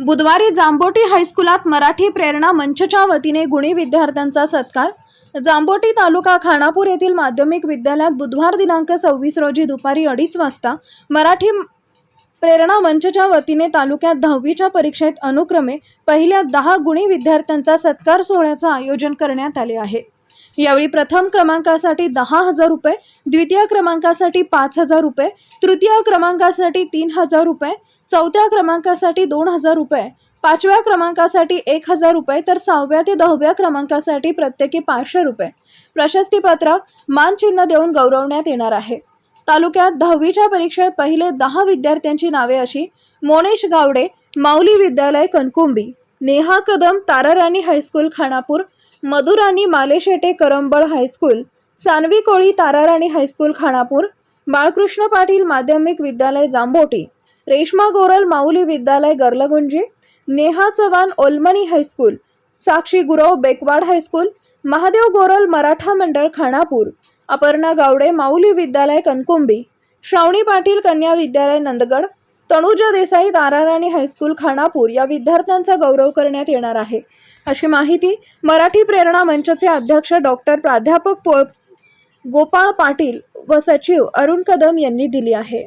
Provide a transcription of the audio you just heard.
बुधवारी जांबोटी हायस्कुलात मराठी प्रेरणा मंचच्या वतीने गुणी विद्यार्थ्यांचा सत्कार. जांबोटी तालुका खानापूर येथील माध्यमिक विद्यालयात बुधवार दिनांक सव्वीस रोजी दुपारी अडीच वाजता मराठी प्रेरणा मंचच्या वतीने तालुक्यात दहावीच्या परीक्षेत अनुक्रमे पहिल्या दहा गुणी विद्यार्थ्यांचा सत्कार सोहळ्याचं आयोजन करण्यात आले आहे. यावेळी प्रथम क्रमांकासाठी दहा हजार रुपये द्वितीय क्रमांकासाठी पाच हजार रुपये तृतीय क्रमांकासाठी तीन हजार रुपये चौथ्या क्रमांकासाठी दोन हजार रुपये पाचव्या क्रमांकासाठी एक हजार रुपये तर सहाव्या ते दहाव्या क्रमांकासाठी प्रत्येकी पाचशे रुपये. प्रशस्तीपत्रक मानचिन्ह देऊन गौरवण्यात येणार आहे. तालुक्यात दहावीच्या परीक्षेत पहिले दहा विद्यार्थ्यांची नावे अशी Monesh Gawade Mauli Vidyalaya Kankumbi Neha Kadam Tararani high school Khanapur Madhurani Maleshete Karambal high school Sanvi Koli Tararani high school Khanapur Balkrishna Patil Madhyamik Vidyalaya Jambhoti Reshma Goral Mauli Vidyalaya Garlgunji Neha Chavan Olmani high school Sakshi Gurav Bekwad high school Mahadev Goral Maratha Mandal Khanapur Aparna Gawade Mauli Vidyalaya Kankumbi श्रावणी Patil Kanya Vidyalaya Nandgad Tanuja Desai Tararani high school Khanapur या विद्यार्थ्यांचा गौरव करण्यात येणार आहे. अशी माहिती मराठी प्रेरणा मंचचे अध्यक्ष doctor प्राध्यापक पोळ गोपाळ पाटील व सचिव अरुण कदम यांनी दिली आहे.